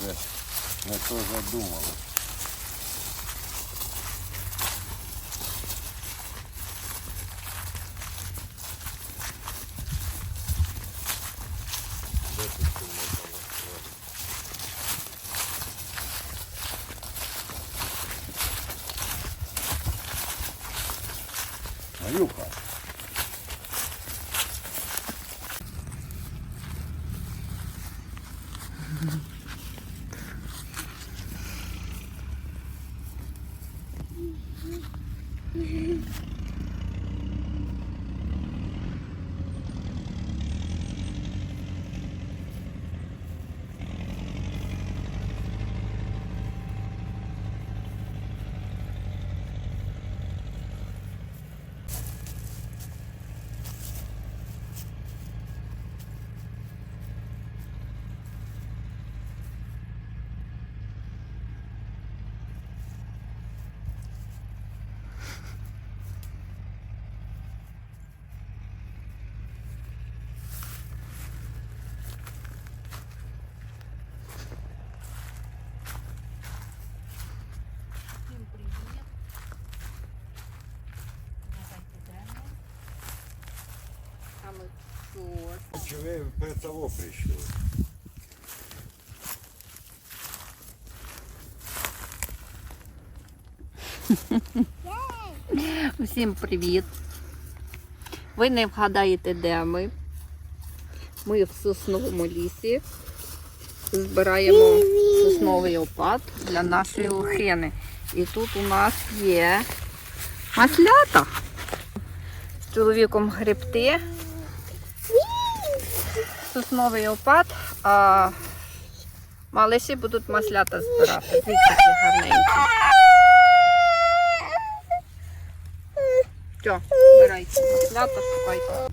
це тоже то задумали. Де тут ти можна настроїти? Аюха. Всім привіт. Давайте йдемо. А ми Чи ви при того прийшли? Всім привіт. Ви не вгадаєте, де ми. Ми в сосновому лісі. Збираємо сосновий опад для нашої лохини. І тут у нас є маслята. З чоловіком грибти. Сосновий опад, а малиші будуть маслята збирати. Дивіться, які гарненькі. Все, збирайте. Маслята шукайте.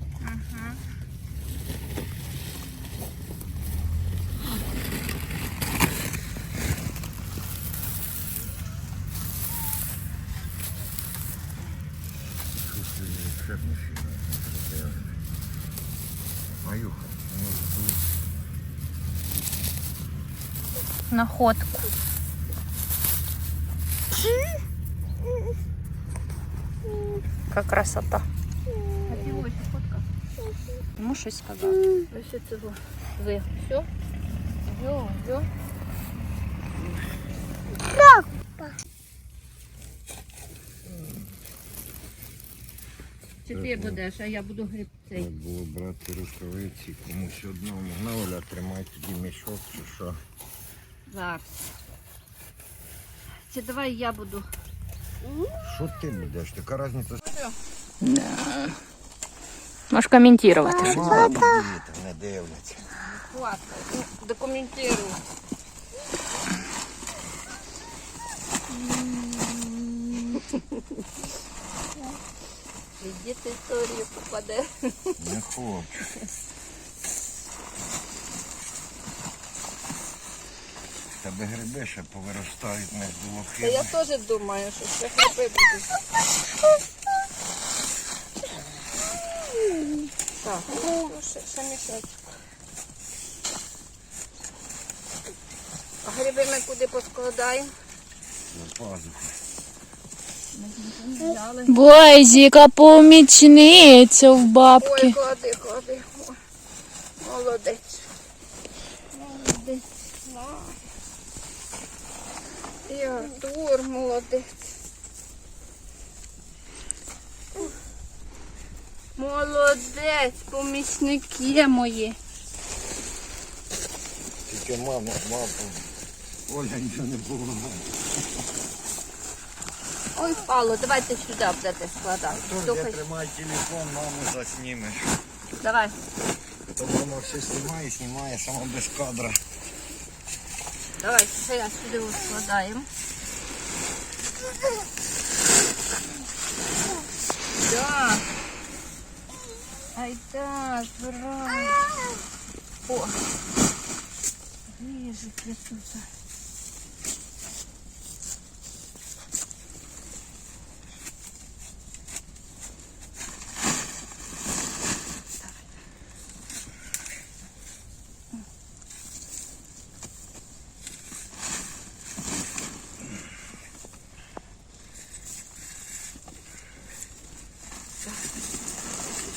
Находку. Яка красота. А ти ось фотка. Йому щось сказати. Ось цього. Ви. Все? Йо, йо. Чи ти будеш, а я буду гриб цей. Треба було брати рукавиці комусь одному. На Оля, тримай тоді мішок чи що. Зараз. Чи давай я буду. Що ти будеш? Така різниця. Можеш коментувати. Мало діти не дивляться. Хватай, документирую. Діти історію попаде. Не хочу. Тебе гриби ще повиростають між Та я лохи. теж думаю, що ще гриби будуть. Так, ну, ще, ще мішочок. А гриби ми куди поскладаємо? За пазуху. Бозіка помічниця в Ой, бабки. клади, клади. Ой, Молодець. Молодець. Ай. Артур молодець. Молодець, помічники мої. Тільки мама, мама. Оля нічого не було. Ой, впало, давайте сюди будете складати. Я тримай телефон, маму заснімеш. давай. То мама все знімає, знімає, сама без кадра. Давай, це я сюди складаємо. Да. Ай да, збирай. О. Вижу, красота.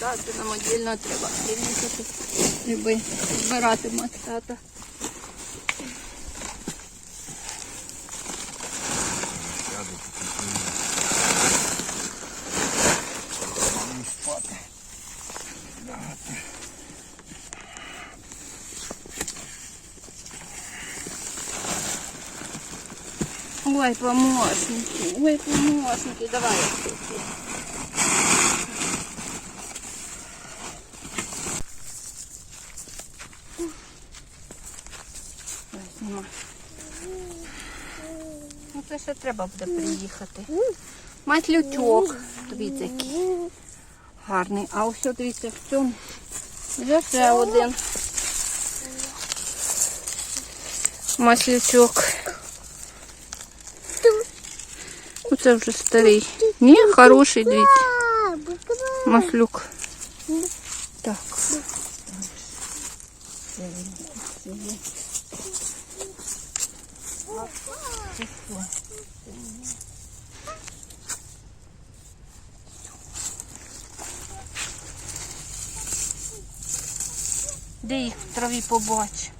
Збирати, нам отдільно треба приїхати, щоб збирати спати. Ой, помощники, ой, помощники, давай. отсюда. Ой, знімай. Ну це ще треба буде приїхати. Маслючок. Дивіться, який гарний. А ось дивіться, в цьому вже ще один. Маслючок. Оце вже старий. Ні, хороший, дивіться. Маслюк. Траві побач?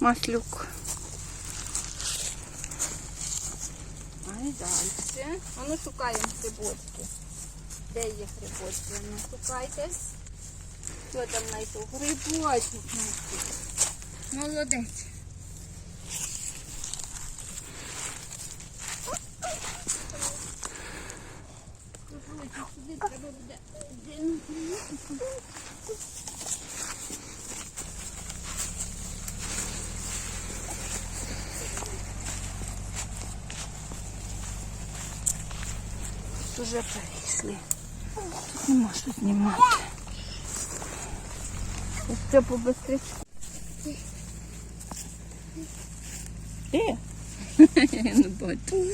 Маслюк. А і далі. А ну шукаємо грибочки. Де є грибочки? А Ну шукайте. Хто там знайшов? Грибочок. Молодець. Сюди треба буде один. Уже перейшли. Тут нема що знімати. Ось це побыстріше. Де? Я не бачу.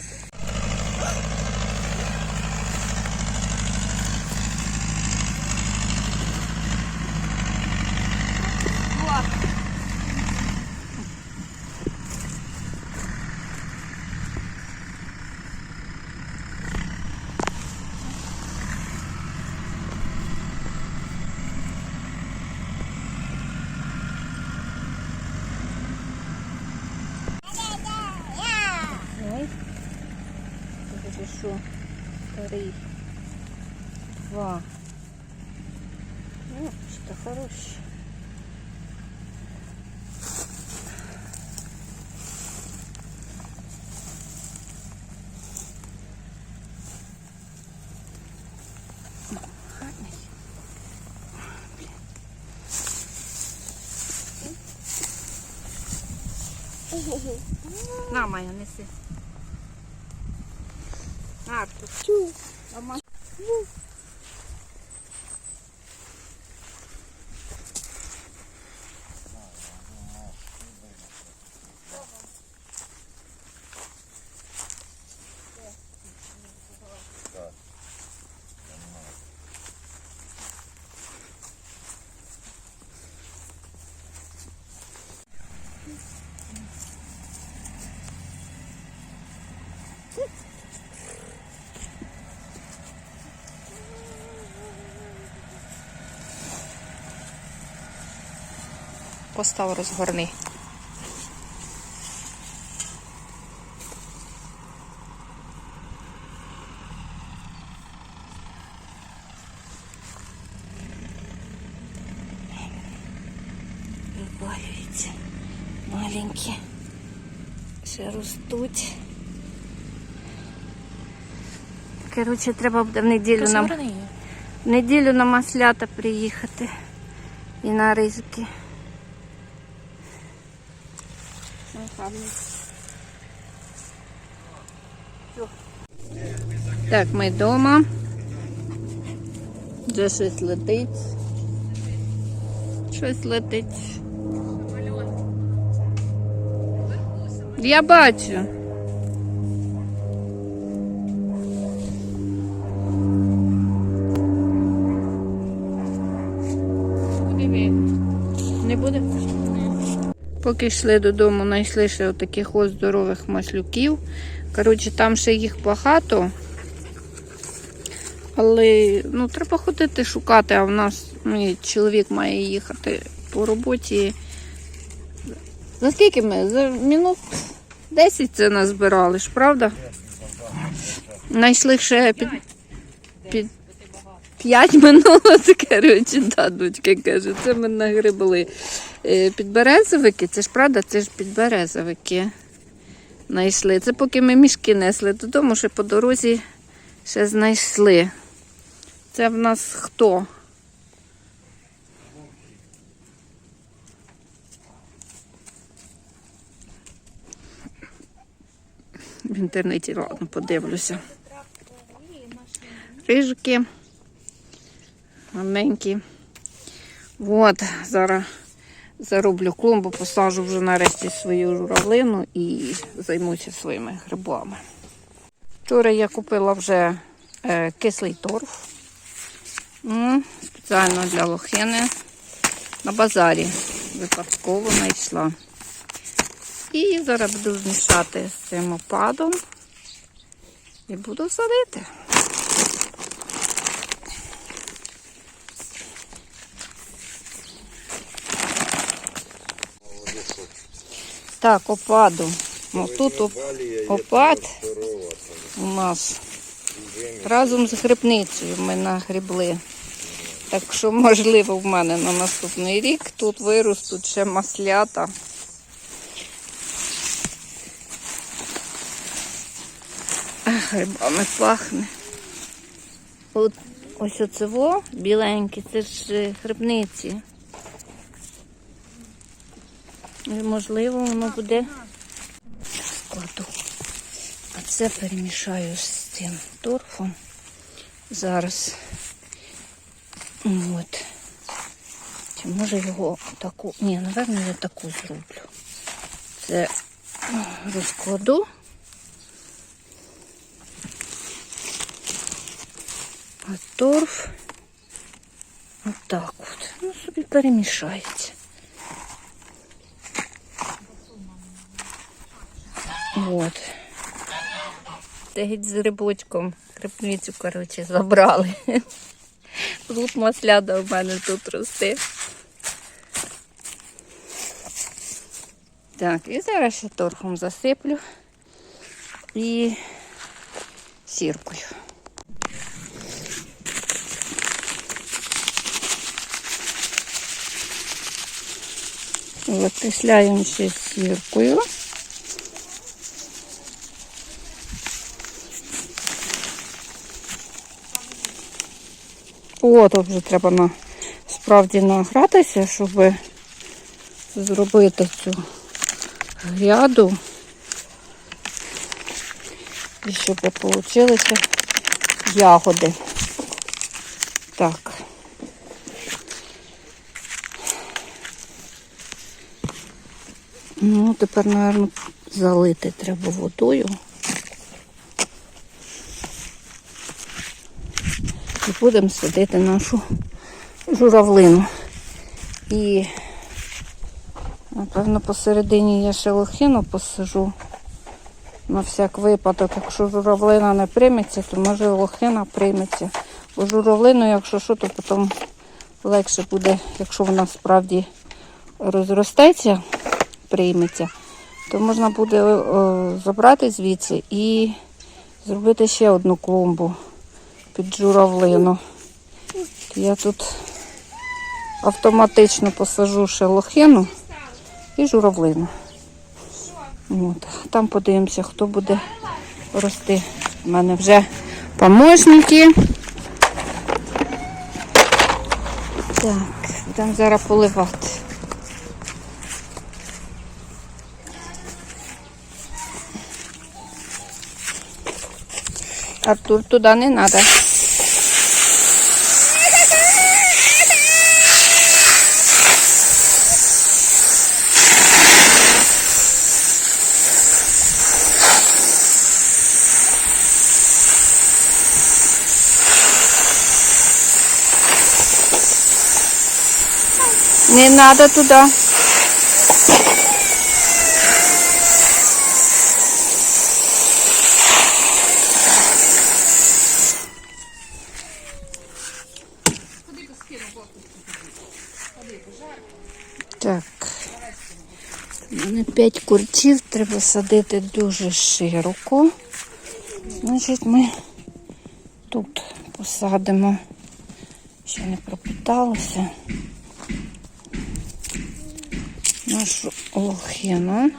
Ой. Це що? Старий. Два. Ну, что. Блін. На, Майя, неси. Артур. Мама. Постав розгорни. Вибавляються. Маленькі. Ще ростуть. Коротше, треба буде в неділю нам в неділю на маслята приїхати і на ризики. Так, ми вдома. Вже щось летить. Щось летить. Я бачу. Поки йшли додому, знайшли ще таких ось здорових маслюків. Коротше, там ще їх багато. Але ну, треба ходити шукати, а в нас ну, чоловік має їхати по роботі. За скільки ми? За минут 10 це назбирали ж, правда? Знайшли ще під, під 5 минуло, це коротше, да, дочка каже, це ми нагребли. Е, Підберезовики, це ж правда, це ж підберезовики знайшли. Це поки ми мішки несли додому, ще по дорозі ще знайшли. Це в нас хто? В інтернеті, ладно, подивлюся. Рижики. Маленькі. От, зараз зароблю клумбу, посажу вже нарешті свою журавлину і займуся своїми грибами. Вчора я купила вже е, кислий торф. М, Спеціально для лохини. На базарі випадково знайшла. І зараз буду змішати з цим опадом і буду садити. Так, опаду. Ну, тут оп- опад у нас разом з грибницею ми нагрібли. Так що, можливо, в мене на наступний рік тут виростуть ще маслята. Грибами пахне. От ось оцево біленьке, це ж е, грибниці. Можливо, воно буде складу. А це перемішаю з цим торфом. Зараз. От. Чи може його таку... Ні, напевно, я таку зроблю. Це розкладу. А торф отак от. Ну, собі перемішається. От. Це геть з грибочком. Грибницю, коротше, забрали. Тут масляда в мене тут росте. Так, і зараз ще торфом засиплю і сіркою. Викисляємо ще сіркою. Тут вже треба на, справді награтися, щоб зробити цю гряду. І щоб вийшли ягоди. Так. Ну, тепер, мабуть, залити треба водою. Будемо садити нашу журавлину. І, напевно, посередині я ще лохину посажу. На всяк випадок, якщо журавлина не прийметься, то може лохина прийметься. Бо журавлину, якщо що, то потім легше буде, якщо вона справді розростеться, прийметься, то можна буде о, забрати звідси і зробити ще одну клумбу під журавлину. Я тут автоматично посажу ще лохину і журавлину. От. Там подивимося, хто буде рости. У мене вже помощники. Так, будемо зараз поливати. Артур, туди не треба. Не надо туда. Так, у мене П'ять курців треба садити дуже широко. Значить, ми тут посадимо, ще не пропиталося. Нашу лохину.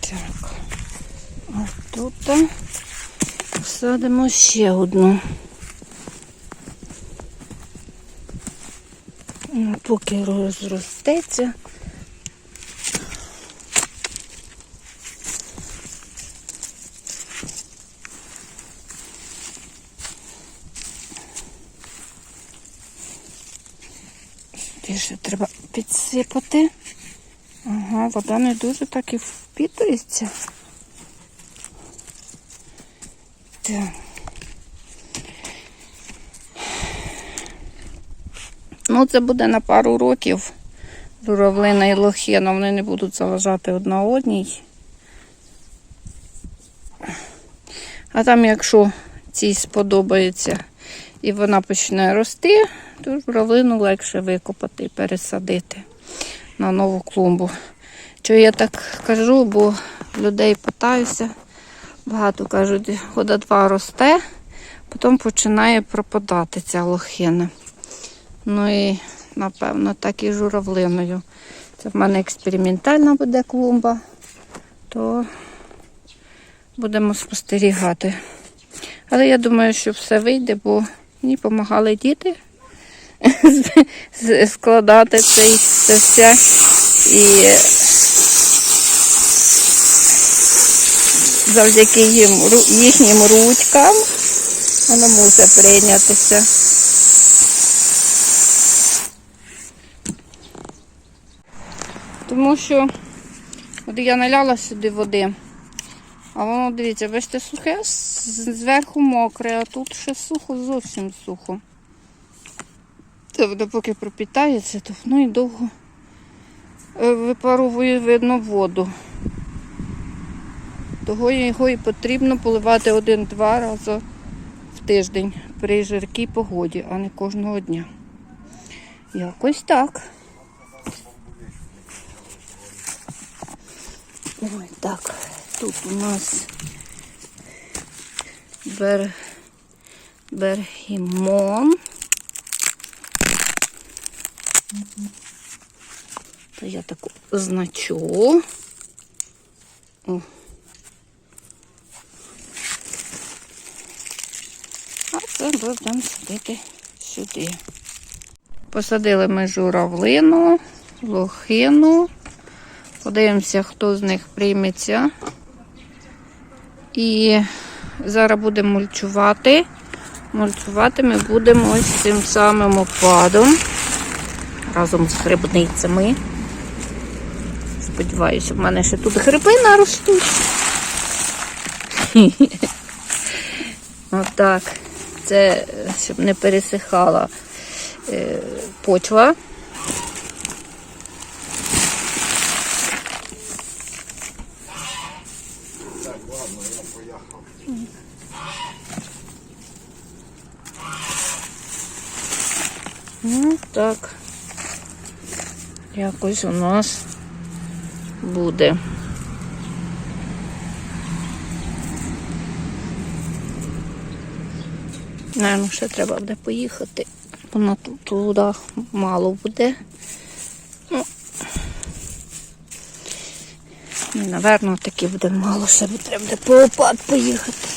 Так. А тут посадимо ще одну. Ну, Поки розростеться. Ще треба підсипати. Ага, вода не дуже так і впітується. Так. Ну, це буде на пару років. Журавлина і лохина, вони не будуть заважати одна одній. А там, якщо цій сподобається і вона почне рости, то журавлину легше викопати і пересадити на нову клумбу. Чого я так кажу, бо людей питаюся. Багато кажуть, года два росте, потім починає пропадати ця лохина. Ну і, напевно, так і журавлиною. Це в мене експериментальна буде клумба, то будемо спостерігати. Але я думаю, що все вийде, бо мені допомагали діти складати цей, це все. І завдяки їм, їхнім ручкам воно мусить прийнятися. Тому що от я наляла сюди води, а воно, дивіться, бачите, сухе, зверху мокре, а тут ще сухо, зовсім сухо. Це вода поки пропітається, то воно і довго е, випаровує видно воду. Того його і потрібно поливати один-два рази в тиждень при жаркій погоді, а не кожного дня. Якось так. Ой, так, тут у нас бер... бергімон. То я таку значу. О. А це будемо садити сюди. Посадили ми журавлину, лохину. Подивимося, хто з них прийметься. І зараз будемо мульчувати. Мульчувати ми будемо ось цим самим опадом разом з грибницями. Сподіваюся, в мене ще тут гриби наростуть. Отак. Це е, щоб не пересихала е, почва. Ну, так. Якось у нас буде. Наверно, ще треба буде поїхати. Воно туди мало буде. Ну, і, напевно, таки буде мало, ще треба буде по опад поїхати.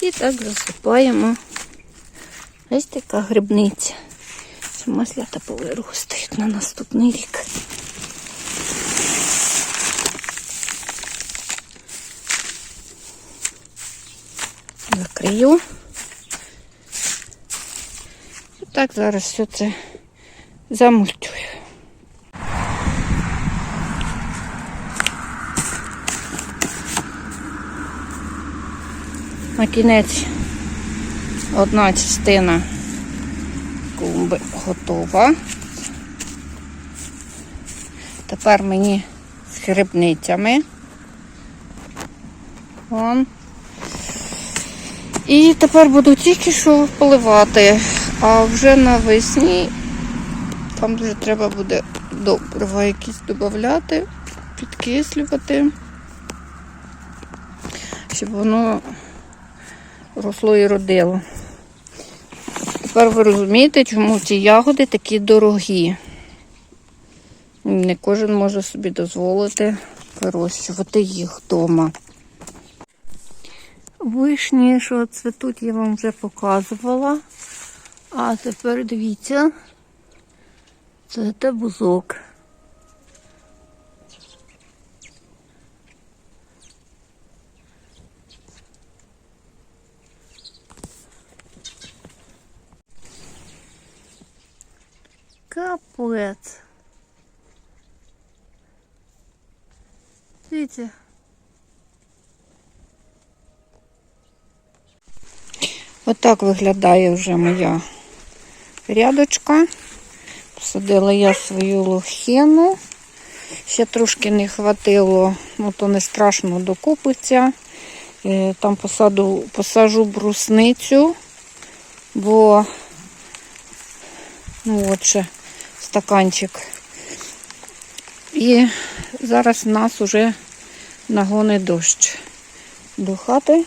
І так засипаємо. Ось така грибниця. Що маслята повиростають на наступний рік. Закрию. І так зараз все це замульчую. На кінець одна частина клумби готова. Тепер мені з хребницями. Вон. І тепер буду тільки що поливати, а вже навесні там вже треба буде добрива якісь додати, підкислювати, щоб воно росло і родило. Тепер ви розумієте, чому ці ягоди такі дорогі. Не кожен може собі дозволити вирощувати їх вдома. Вишні, що цвітуть, я вам вже показувала. А тепер дивіться, це те бузок. Капець. Дивіться. Отак виглядає вже моя рядочка. Посадила я свою лохину. Ще трошки не хватило, ну то не страшно докупиться. Е, Там посаду, посажу брусницю, бо ну от ще стаканчик. І зараз нас уже нагони дощ до хати.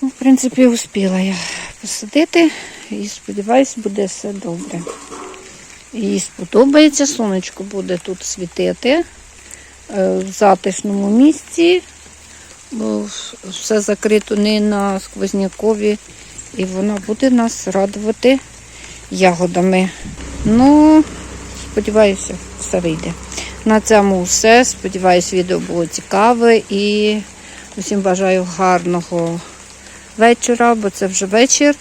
Ну, в принципі, успіла я посадити і сподіваюсь, буде все добре. Їй сподобається, сонечко буде тут світити е, в затишному місці, бо все закрито не на сквознякові, і вона буде нас радувати ягодами. Ну, сподіваюся, все вийде. На цьому все. Сподіваюсь, відео було цікаве і усім бажаю гарного вечора, бо це вже вечір.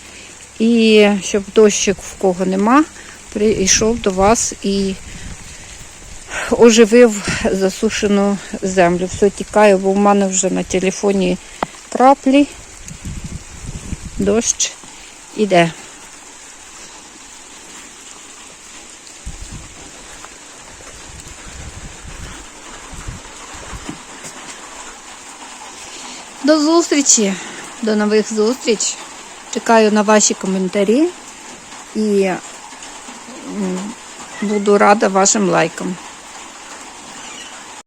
І щоб дощик в кого нема, прийшов до вас і оживив засушену землю. Все тікає, бо в мене вже на телефоні краплі. Дощ іде. До зустрічі, до нових зустріч. Чекаю на ваші коментарі і буду рада вашим лайкам.